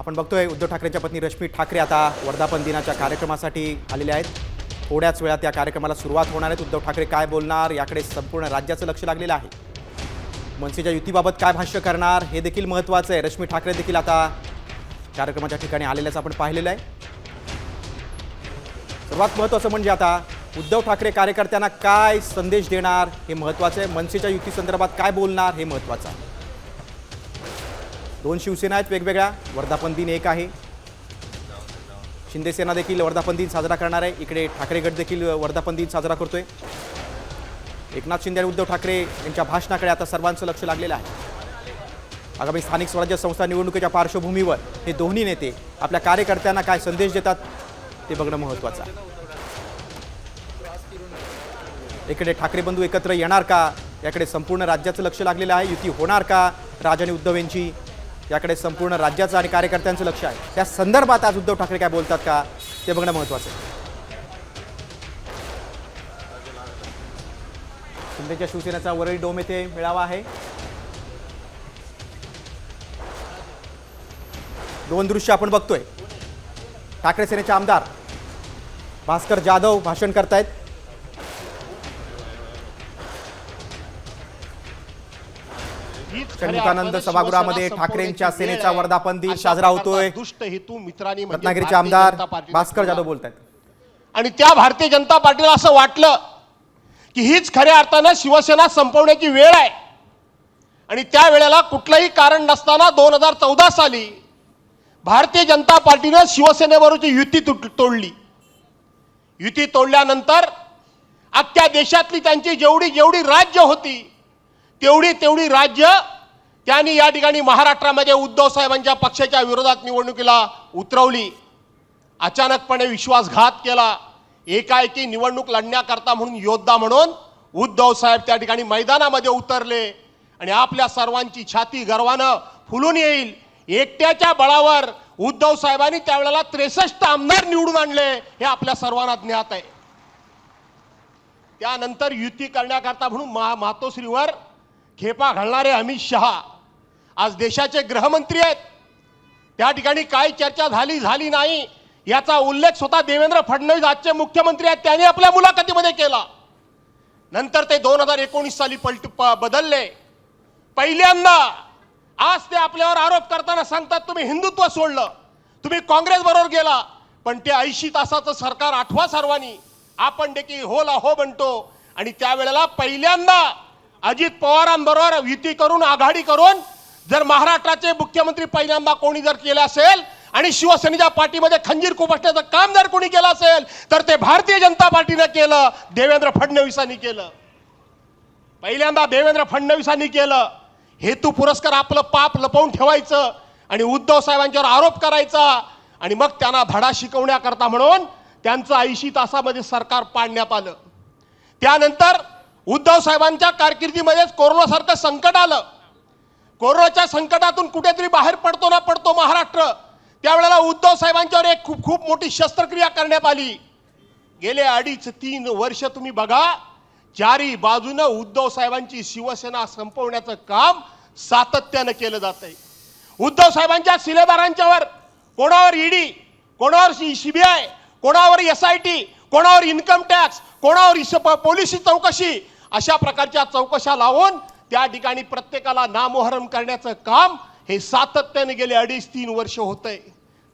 आपण बघतोय उद्धव ठाकरेंच्या पत्नी रश्मी ठाकरे आता वर्धापन दिनाच्या कार्यक्रमासाठी आलेल्या आहेत. थोड्याच वेळात या कार्यक्रमाला सुरुवात होणार आहेत उद्धव ठाकरे काय बोलणार? याकडे संपूर्ण राज्याचं लक्ष लागलेलं आहे. मनसेच्या युतीबाबत काय भाष्य करणार? हे देखील महत्त्वाचं आहे. रश्मी ठाकरे देखील आता कार्यक्रमाच्या ठिकाणी आलेल्याचं आपण पाहिलेलं आहे. सर्वात महत्त्वाचं म्हणजे आता उद्धव ठाकरे कार्यकर्त्यांना काय संदेश देणार हे महत्त्वाचं आहे. मनसेच्या युती संदर्भात काय बोलणार हे महत्त्वाचं आहे. दोन शिवसेना आहेत वेगवेगळ्या. वर्धापन दिन एक आहे. शिंदेसेना देखील वर्धापन दिन साजरा करणार आहे. इकडे ठाकरे गट देखील वर्धापन दिन साजरा करतोय. एकनाथ शिंदे आणि उद्धव ठाकरे यांच्या भाषणाकडे आता सर्वांचं लक्ष लागलेलं आहे. आगामी स्थानिक स्वराज्य संस्था निवडणुकीच्या पार्श्वभूमीवर हे दोन्ही नेते आपल्या कार्यकर्त्यांना काय संदेश देतात ते बघणं महत्त्वाचं आहे. इकडे ठाकरे बंधू एकत्र येणार का? याकडे संपूर्ण राज्याचं लक्ष लागलेलं आहे. युती होणार का? राज आणि उद्धव यांची याकडे संपूर्ण राज्याचं आणि कार्यकर्त्यांचं लक्ष आहे. त्या संदर्भात आज उद्धव ठाकरे काय बोलतात का? ते बघणं महत्त्वाचं आहे. शिंदेच्या शिवसेनेचा वरळी डोम येथे मेळावा आहे. दोन दृश्य आपण बघतोय. ठाकरे सेनेचे आमदार भास्कर जाधव भाषण करतायत. षण्मुखानंद सभागृहामध्ये ठाकरेंच्या सेनेचा वर्धापन दिन साजरा होतोय. दुष्ट हेतू मित्रांनी म्हणजे रत्नागिरीचे आमदार भास्कर जाधव. बोलत आहेत आणि त्या भारतीय जनता पार्टीला असं वाटलं की हीच खऱ्या अर्थानं शिवसेना संपवण्याची वेळ आहे. आणि त्या वेळेला कुठलंही कारण नसताना दोन हजार चौदा साली भारतीय जनता पार्टीनं शिवसेनेबरोबरची युती तुट तोडली. युती तोडल्यानंतर अख्ख्या देशातली त्यांची जेवढी जेवढी राज्य होती तेवढी तेवढी राज्य त्यांनी या ठिकाणी महाराष्ट्रामध्ये उद्धव साहेबांच्या पक्षाच्या विरोधात निवडणुकीला उतरवली. अचानकपणे विश्वासघात केला. एकाएकी निवडणूक लढण्याकरता म्हणून योद्धा म्हणून उद्धव साहेब त्या ठिकाणी मैदानामध्ये उतरले आणि आपल्या सर्वांची छाती गर्वानं फुलून येईल. एकट्याच्या बळावर उद्धव साहेबांनी त्यावेळेला त्रेसष्ट आमदार निवडून आणले हे आपल्या सर्वांना ज्ञात आहे. त्यानंतर युती करण्याकरता म्हणून महा मातोश्रीवर खेपा घालणारे अमित शहा आज देशाचे गृहमंत्री आहेत. त्या ठिकाणी काय चर्चा झाली झाली नाही. याचा उल्लेख स्वतः देवेंद्र फडणवीस आजचे मुख्यमंत्री आहेत. त्यांनी आपल्या मुलाखतीमध्ये केला. नंतर ते दोन हजार एकोणीस साली पलट प- बदलले. पहिल्यांदा आज ते आपल्यावर आरोप करताना सांगतात तुम्ही हिंदुत्व सोडलं. तुम्ही काँग्रेस बरोबर गेला. पण ते ऐंशी तासाचं सरकार आठवा सर्वांनी. आपण देखील होला हो म्हणतो. आणि त्यावेळेला पहिल्यांदा अजित पवारांबरोबर युती करून आघाडी करून जर महाराष्ट्राचे मुख्यमंत्री पहिल्यांदा कोणी जर केलं असेल आणि शिवसेनेच्या पाठीमध्ये खंजीर खुपसण्याचं काम जर कोणी केलं असेल तर ते भारतीय जनता पार्टीनं केलं देवेंद्र फडणवीसांनी केलं. पहिल्यांदा देवेंद्र फडणवीसांनी केलं. हेतू पुरस्कार आपलं पाप लपवून ठेवायचं आणि उद्धव साहेबांच्यावर आरोप करायचा आणि मग त्यांना धडा शिकवण्याकरता म्हणून त्यांचं ऐंशी तासामध्ये सरकार पाडण्यात आलं. त्यानंतर उद्धव साहेबांच्या कारकिर्दीमध्येच कोरोनासारखं संकट आलं. कोरोनाच्या संकटातून कुठेतरी बाहेर पडतो ना पडतो महाराष्ट्र. त्यावेळेला उद्धव साहेबांच्यावर एक खूप खूप मोठी शस्त्रक्रिया करण्यात आली. गेले अडीच तीन वर्ष तुम्ही बघा चारी बाजूनं उद्धव साहेबांची शिवसेना संपवण्याचं काम सातत्यानं केलं जात आहे उद्धव साहेबांच्या सिलेदारांच्यावर कोणावर ईडी कोणावर सीबीआय कोणावर एस आय टी कोणावर इन्कम टॅक्स कोणावर इस- प- पोलिसी चौकशी अशा प्रकारच्या चौकशा लावून त्या ठिकाणी प्रत्येकाला नामोहरम करण्याचं काम हे सातत्याने गेले अडीच तीन वर्ष होतंय.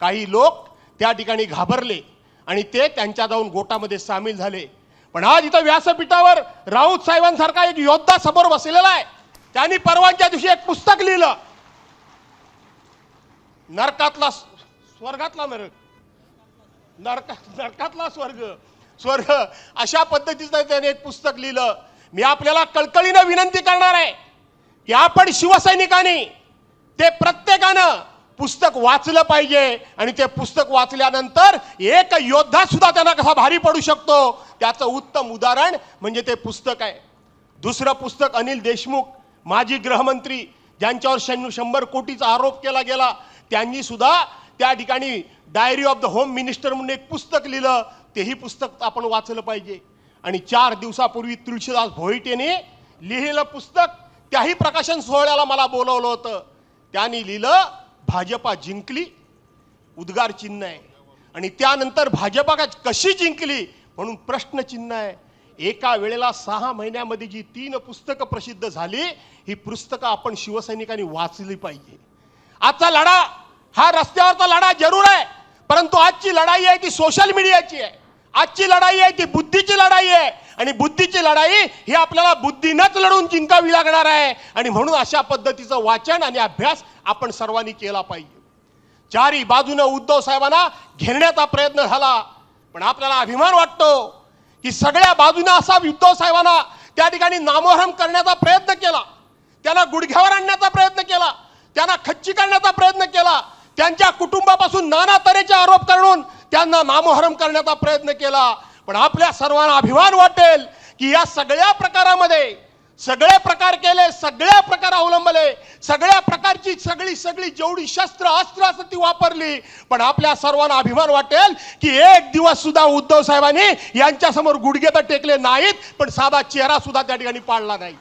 काही लोक त्या ठिकाणी घाबरले आणि ते त्यांच्या जाऊन गोटामध्ये सामील झाले. पण आज इथं व्यासपीठावर राऊत साहेबांसारखा एक योद्धा समोर बसलेला आहे. त्यांनी परवानच्या दिवशी एक पुस्तक लिहिलं. नरकातला स्वर्गातला नरक. नरका नरकातला स्वर्ग. स्वर्ग अशा पद्धतीचं त्याने एक पुस्तक लिहिलं. मी आपल्याला कळकळीनं विनंती करणार आहे की आपण शिवसैनिकांनी ते प्रत्येकानं पुस्तक वाचलं पाहिजे आणि ते पुस्तक वाचल्यानंतर एक योद्धा सुद्धा त्यांना कसा भारी पडू शकतो? त्याचं उत्तम उदाहरण म्हणजे ते पुस्तक आहे. दुसरं पुस्तक अनिल देशमुख माजी गृहमंत्री ज्यांच्यावर शं शंभर कोटीचा आरोप केला गेला त्यांनी सुद्धा त्या ठिकाणी diary of the home minister म्हणून एक पुस्तक लिहिलं तेही पुस्तक आपण वाचलं पाहिजे. आणि चार दिवसापूर्वी तुळशीदास भोईटेने लिहिलेलं पुस्तक त्याही प्रकाशन सोहळ्याला मला बोलवलं होतं. त्यांनी लिहिलं भाजपा जिंकली उद्गार चिन्ह आहे. आणि त्यानंतर भाजपा कशी जिंकली म्हणून प्रश्नचिन्ह आहे. एका वेळेला सहा महिन्यामध्ये जी तीन पुस्तकं प्रसिद्ध झाली ही पुस्तकं आपण शिवसैनिकांनी वाचली पाहिजे. आजचा लढा हा रस्त्यावरचा लढा जरूर आहे. परंतु आजची लढाई आहे ती सोशल मीडियाची आहे. आजची लढाई आहे ती बुद्धीची लढाई आहे. आणि बुद्धीची लढाई ही आपल्याला बुद्धीनंच लढून जिंकावी लागणार आहे. आणि म्हणून अशा पद्धतीचं वाचन आणि अभ्यास आपण सर्वांनी केला पाहिजे. चारी बाजूनं उद्धव साहेबांना घेरण्याचा प्रयत्न झाला. पण आपल्याला अभिमान वाटतो की सगळ्या बाजूने असा उद्धव साहेबांना त्या ठिकाणी नामोहरम करण्याचा प्रयत्न केला. त्यांना गुडघ्यावर आणण्याचा प्रयत्न केला. त्यांना खच्ची करण्याचा प्रयत्न केला. त्यांच्या कुटुंबापासून नाना तऱ्हेचे आरोप करून त्यांना नामोहरम करण्याचा प्रयत्न केला. पण आपल्या सर्वांना अभिमान वाटेल की या सगळ्या प्रकारामध्ये सगळे प्रकार केले सगळ्या प्रकार अवलंबले सगळ्या प्रकारची सगळी सगळी जेवढी शस्त्र अस्त्र असं ती वापरली पण आपल्या सर्वांना अभिमान वाटेल की एक दिवस सुद्धा उद्धव साहेबांनी यांच्या समोर गुडघे तर टेकले नाहीत पण साधा चेहरा सुद्धा त्या ठिकाणी पाडला नाही.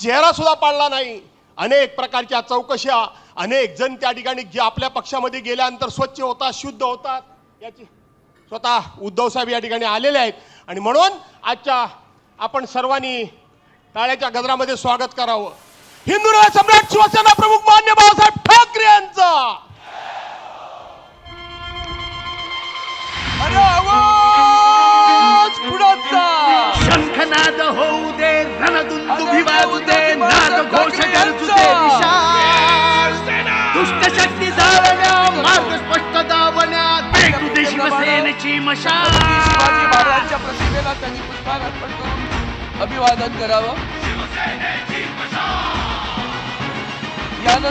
चेहरा सुद्धा पाडला नाही. अनेक प्रकारच्या चौकशा अनेक जण त्या ठिकाणी जे आपल्या पक्षामध्ये गेल्यानंतर स्वच्छ होतात शुद्ध होतात याची स्वतः उद्धव साहेब या ठिकाणी आलेले आहेत. आणि म्हणून आजच्या आपण सर्वांनी टाळ्याच्या गजरामध्ये स्वागत करावं. हिंदू सम्राट शिवसेना प्रमुख मान्य बाळासाहेब ठाकरे यांचा! अरे आवाज शंखनाद होऊ रणदुंदुभी वाजू दे नाद घोष दे दुष्ट शक्ती जाळण्या मार्ग स्पष्ट दावण्या पेटू दे शिवसेनेची शिवाजी मशाल महाराजांच्या प्रतिमेला त्यांनी पुष्पहार अर्पण करून अभिवादन करावं. यानंतर